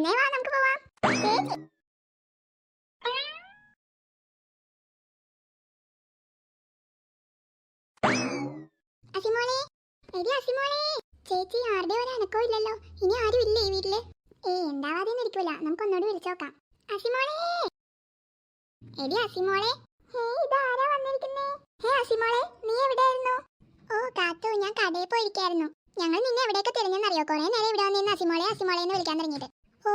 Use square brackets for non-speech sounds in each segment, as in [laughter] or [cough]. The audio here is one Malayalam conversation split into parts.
മുന്നേ വാ നമുക്ക് പോവാം. അസിമോളെ എടി അസിമോളെ. ചേച്ചി ആരുടെ ഒരു അനക്കോ ഇല്ലല്ലോ. ഇനി ആരും ഇല്ലേ ഈ വീട്ടിൽ? ഏയ് ഉണ്ടാവാതെ ഇരിക്കൂല. നമുക്ക് ഒന്നോട് വിളിച്ചോക്കാം അസിമോളെ. എടി അസിമോളെ. ഹേ ഇതാരാ വന്നിരിക്കുന്നേ? ഹേ അസിമോളെ നീ എവിടെയായിരുന്നു? ഓ കാത്തു. ഞാൻ കടയിൽ പോയിരിക്കായിരുന്നു. ഞങ്ങൾ നിന്നെ എവിടെയൊക്കെ തിരഞ്ഞെന്നറിയോ കുറെ നേരം ഇവിടെ വന്നിരുന്ന അസിമോളെ അസിമോളെ എന്ന് വിളിക്കാൻ തുടങ്ങിയിട്ട്. ഓ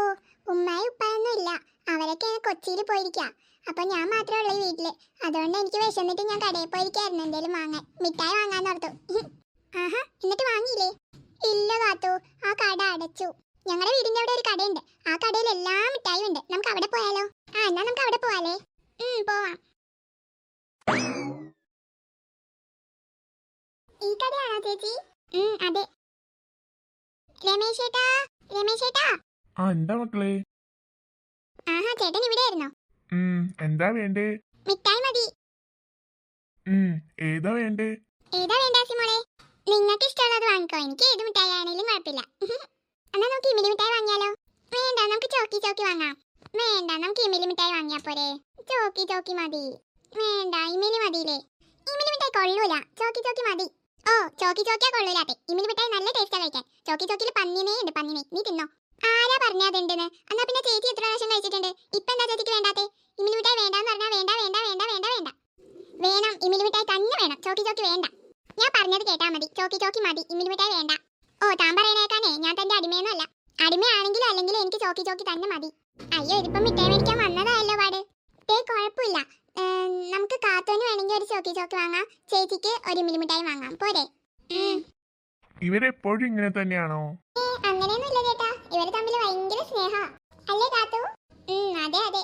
ഉമ്മായി ഉപ്പായൊന്നും ഇല്ല. അവരൊക്കെ കൊച്ചിയിൽ പോയിരിക്കാം. അപ്പൊ ഞാൻ മാത്രമേ ഉള്ളൂ ഈ വീട്ടിൽ. അതുകൊണ്ട് എനിക്ക് വിശന്നിട്ട് ഞാൻ കടയിൽ പോയിരിക്കായിരുന്നു. എന്തേലും വാങ്ങാൻ മിഠായി വാങ്ങാൻ ഓർത്തു. ആഹാ എന്നിട്ട് വാങ്ങിയില്ലേ? ഇല്ല കാത്തു. ആ കട അടച്ചു. ഞങ്ങളുടെ വീടിന്റെ അവിടെ ഒരു കടയുണ്ട്. ആ കടയിൽ എല്ലാ മിഠായും ഉണ്ട്. നമുക്ക് അവിടെ പോയാലോ? ആ എന്നാ നമുക്ക് അവിടെ പോവാലേ. പോവാം. ഈ കടയാണോ ചേച്ചി? അതെ. രമേശ് ചേട്ടാ രമേശ് ചേട്ടാ. ആ എന്താ മക്കളെ? ആഹാ ചേട്ടൻ ഇവിടെ ആയിരുന്നോ ഉം എന്താ വേണ്ടേ? മിഠായി മതി. ഉം ഏതാ വേണ്ടേ? ഏതാ വേണ്ടാസി മോളെ നിങ്ങൾക്ക് ഇഷ്ടമുള്ളത് വാങ്ങിക്കോ. എനിക്ക് ഏത് മിഠായി ആണെങ്കിലും കുഴപ്പമില്ല. എന്നാ നമുക്ക് ഇമിലി മിഠായി വാങ്ങിയാലോ? വേണ്ട നമുക്ക് ചോക്കി ചോക്കി വാങ്ങാം. വേണ്ട നമുക്ക് ഇമിലി മിഠായി വാങ്ങിയാ പോരെ. ചോക്കി ചോക്കി മതി. വേണ്ട ഇമിലി മതിയില്ലേ? ഇമിലി മിഠായി കൊള്ളൂല. ചോക്കി ചോക്കി മതി. ഓ ചോക്കി ചോക്കിയാ കൊള്ളൂലാത്തെ ഇമിലി മിഠായി നല്ല ടേസ്റ്റാ കഴിക്കാൻ. ചോക്കി ചോക്കിയിൽ പന്നിനേ ഉണ്ട് പന്നിനെ. നീ തിന്നോ? ആരാ പറഞ്ഞാ അതുണ്ടെന്ന് എന്നാ പിന്നെ ചേച്ചി എത്ര പ്രാവശ്യം കഴിച്ചിട്ടുണ്ട് ഇപ്പൊ എന്താ ചേച്ചിക്ക് വേണ്ടാത്തെ? ഇമിലി വേണ്ടെന്ന് പറഞ്ഞാ വേണ്ട വേണ്ട വേണ്ട വേണ്ട വേണ്ട. വേണം ഇമിലി തന്നെ വേണം. ചോക്കി ചോക്കി വേണ്ട. ഞാൻ പറഞ്ഞത് കേട്ടാ മതി. ചോക്കി ചോക്കി മതി. ഇമ്മിലി വേണ്ട. ഓ താൻ പറയണേക്കാനേ ഞാൻ തന്റെ അടിമയൊന്നുമല്ല അടിമയാണെങ്കിലും അല്ലെങ്കിൽ എനിക്ക് ചോക്കി ചോക്കി തന്നെ മതി. അയ്യോ ഇതിപ്പം മിഠായി മേടിക്കാൻ വന്നതായല്ലോ പാട്. ടേ കുഴപ്പമില്ല. നമുക്ക് കാത്തോന് വേണമെങ്കിൽ ഒരു ചോക്കി ചോക്കി വാങ്ങാം. ചേച്ചിക്ക് ഒരു ഇമ്മിലി വാങ്ങാം. പോരെ. ഇവരെപ്പോഴും ഇങ്ങനെ തന്നെയാണോ? അങ്ങനെയൊന്നും അങ്ങനെയൊന്നുമില്ല ചേട്ടാ. ഇവർ തമ്മിൽ ഭയങ്കര സ്നേഹ. അല്ലേ കാത്തു? ഉം, അതെ അതെ.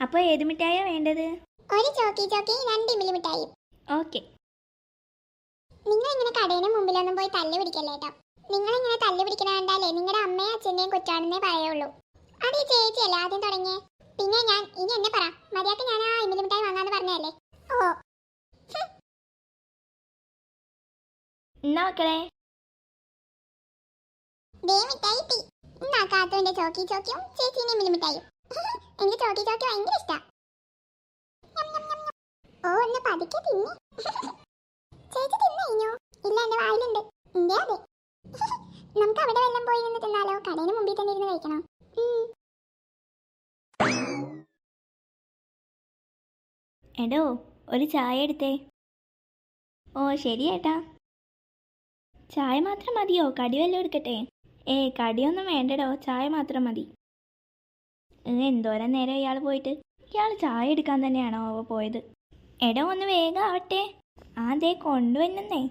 അപ്പൊ ഏത് മിഠായോ വേണ്ടത്? ഒരു ചോക്കി ചോക്കി രണ്ട് ഇമ്മിലി മിഠായി. ഓക്കെ. നിങ്ങൾ ഇങ്ങനെ കടയുടെ മുമ്പിലൊന്നും പോയി തല്ല് പിടിക്കല്ലേ കേട്ടോ നിങ്ങൾ ഇങ്ങനെ തല്ല് പിടിക്കണ കണ്ടാലേ നിങ്ങളുടെ അമ്മയും അച്ഛന്റെയും കുറ്റാണെന്നേ പറയുള്ളൂ. അത് ഈ ചേച്ചിയല്ലേ ആദ്യം തുടങ്ങിയേ? പിന്നെ ഞാൻ ഇനി എന്നെ പറ. മര്യാദയ്ക്ക് ഞാൻ ആ ഇമിലി മിഠായി വാങ്ങാന്ന് പറഞ്ഞതല്ലേ? ഓ. എന്നാ മക്കളെ? ദേ മിഠായി ടീ എന്നാ കാത്തുവിന്റെ ചോക്കി ചോക്കിയും ചേച്ചീന്റെ മിഠായി [laughs] എനിക്ക് ചോക്കി ചോക്കി ഭയങ്കര ഇഷ്ടാ. ഓ ഒന്ന് പതുക്കെ തിന്നെ. [laughs] ചേച്ചി തിന്നു ഇല്ല എന്റെ വായിലുണ്ട്. എന്റെ അതെ. [laughs] നമുക്ക് അവിടെ വെല്ലം പോയി നിന്ന് തിന്നാലോ? കടയിന് മുമ്പിൽ തന്നെ ഇരുന്ന് കഴിക്കണം? എടോ ഒരു ചായ എടുത്തേ. ഓ ശരി ഏട്ടാ ചായ മാത്രം മതിയോ? കടി വല്ലതും എടുക്കട്ടെ? ഏ കടിയൊന്നും വേണ്ടടോ. ചായ മാത്രം മതി. എന്തോരം നേരം ഇയാൾ പോയിട്ട്? ഇയാൾ ചായ എടുക്കാൻ തന്നെയാണോ അവ പോയത്? എടോ ഒന്ന് വേഗം ആവട്ടെ. ദേ കൊണ്ടുവന്നേ